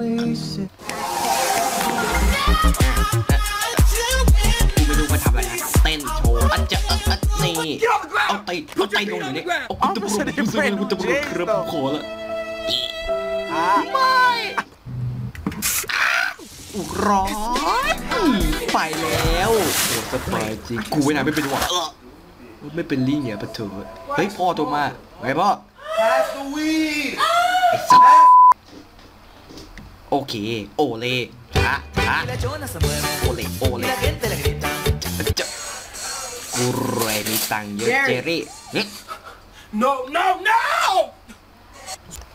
places. กูไม่รู้มาทำอะไรนะเต้นโชว์อันจะอันนี่เอาไตเอาไตลงอยู่นี่ยเอาคุณตำรวจคุณตำรวจคุณตำรวจครับผมขอละไม่อุร้อนไปแล้วโอ้สบายจริงกูไม่น่าไม่เป็นหวัดไม่เป็นลี่เนี่ยปะเถอะเฮ้ยพ่อโทรมาไงพ่อ Pass the weed. ไอ้สัสโอ เค โอเล่ช้าช้า La chona se mueve โอเล่โอ y เล่ la gente le grita. จะกูรวยมีตังค์เยอะเจอรี่หึ No, no, no!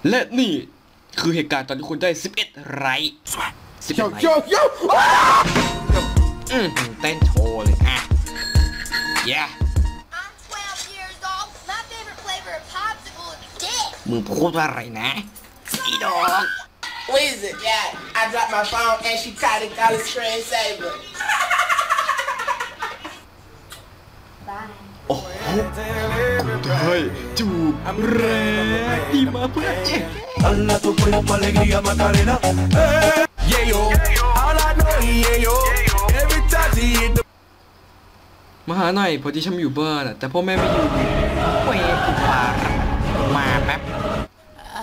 และนี่คือเหตุการณ์ตอนที่คุณได้ 11 ไร11 Yo, ไร yo, yo! อืมเต้นโชว์เลยอะ yeah I'm 12 years old. My favorite flavor of popsicle is dick. มึงพูดว่าอะไรนะอีดอก What is it? Yeah, I dropped my phone and she tried to call a screensaver. โอ้โหกูได้จูบแรกที่มาเพื่อเจ๊ Dala tu cuerpo alegría Macarena. Eh, yeah yo, all I know is yeah yo. Every time she hit the มาหาหน่อยพอดีฉันอยู่บ้านอะแต่พ่อแม่ไม่อยู่เว้ยกูปาระมาแป๊บ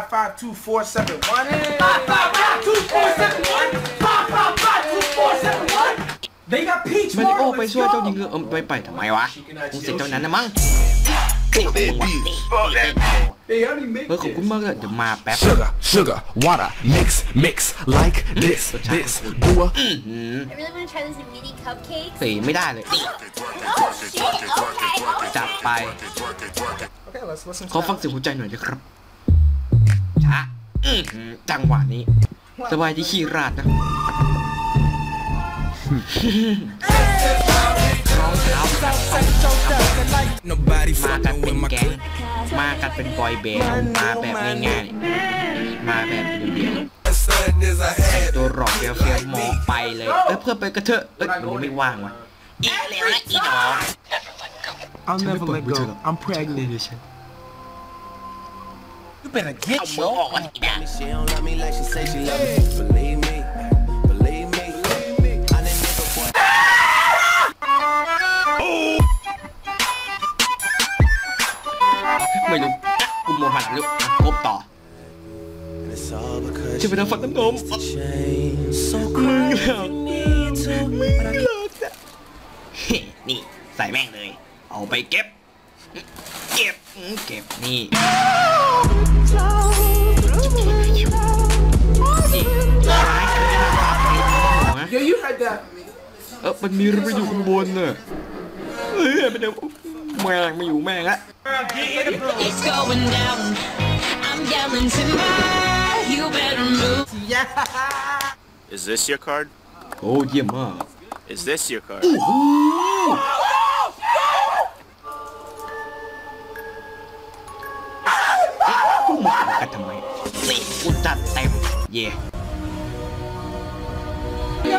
Five, five, five, two, four, seven, one. มาริโอไปช่วยเจ้าหญิงเออไปไปทำไมวะคงเสร็จเจ้านั้นนะมั้งเฮ้ยขอบคุณว่ะเฮ้ยขอบคุณมากเลยเดี๋ยวมาแป๊บ Sugar, sugar, water, mix, mix, like this, this. Do a I really want to try these mini cupcakes. สีไม่ได้เลยนี่ Oh, shit. Okay. okay. จัดไป Okay, let's listen ขอฟังเสียงหัวใจหน่อยนะครับช้าอื้อหือ จังหวะนี้ สบายที่ขี้ราดนะรองเท้ามากันเป็นแก๊งมากันเป็นบอยแบนด์มาแบบง่ายๆ มาแบบเดียวๆตัวหลอกเฟียวเฟียวๆมองไปเลยเอ้ยเพื่อนไปกระเถอะเอ้ยมันไม่ว่างว่ะอีเลวนะอีดอก I'll never let go. I'm pregnant. You better เอามือออกก่อนอีด่า She don't love me like she say she love me. Believe me, believe me. I didn't nigga boy. ไม่รู้กูโมหันลุกครบต่อ It's all because จะไป เฮ้นี่ใส่แม่งเลยเอาไปเก็บเก็บอืมเก็บนี่นี่ร้ายคือไม่น่ารักเลยหัว Yo, you heard that? เออมันมีเรืออยู่ข้างบนน่ะเฮ้ยมันเดี๋ยวแม่งไม่อยู่แม่งละ It's going down. I'm yelling timber. You better move. Is this your card? โอ้เยี่ยมมาก Is this your card?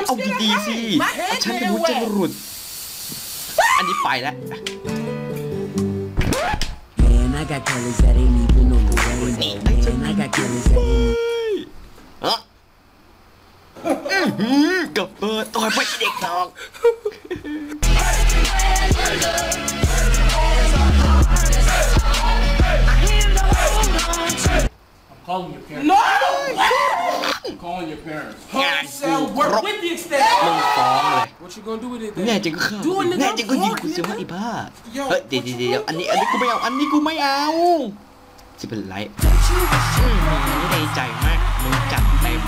เอาดีๆสิฉันเป็นหัวใจรุด อันนี้ไปแล้ว Man, I got colors that ain't even on the rainbow. Man, I got colors that ain't เอ้ออื้อหือกับเปิดต่อยไปเด็กดอก Calling your parents. งานกู Work ครบ with the extent. มึงฟ้องเลย What you gonna do with it แน่ then? จริงก็ฆ่ากูแน่จริงก็ยิงกูเสียว่าไอ้บ้าเฮ้ย เดี๋ยวเดี๋ยวเดี๋ยวอันนี้อันนี้กูไม่เอา อันนี้กูไม่เอาจะเป็นไรอืมไม่ได้ใจมาก มึงจัดเต็ม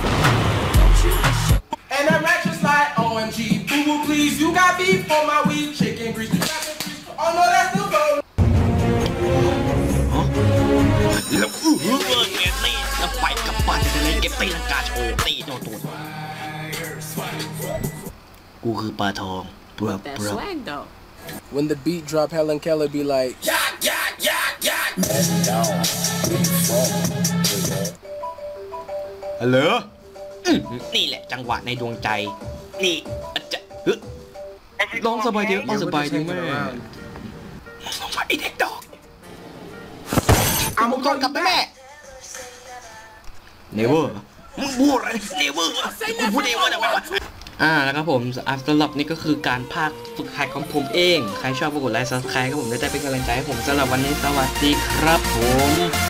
And that ratchet slide, OMG. Boo boo, please. You got beef for my weed. Chicken grease. You got the grease. Oh no, that's still gold. ฮะอื้อหือเออเงี้ยนี่จะไปกับปั้นจะเลยเก็บตีลังกาโชว์ตีโดนตัว กูคือปลาทองเปลือกเปลือก though. When the beat drop, Helen Keller be like, ฮัลโหลอื้อหือนี่แหละจังหวะในดวงใจ นี่อาจจะเฮ้ยลองสบายดีเอาสบายดีแม่ลองมาไอเด็กดอกเอามึงโดนกลับไปแม่ เนเวอร์ มึงพูดอะไรเนเวอร์มึงพูดเนเวอร์ทำไมวะอ่าแล้วครับผมอะสำหรับนี่ก็คือการภาคฝึกหัดของผมเอง ใครชอบก็กดไลค์ซับสไครต์ครับผมได้เป็นกำลังใจให้ผมสำหรับวันนี้สวัสดีครับผม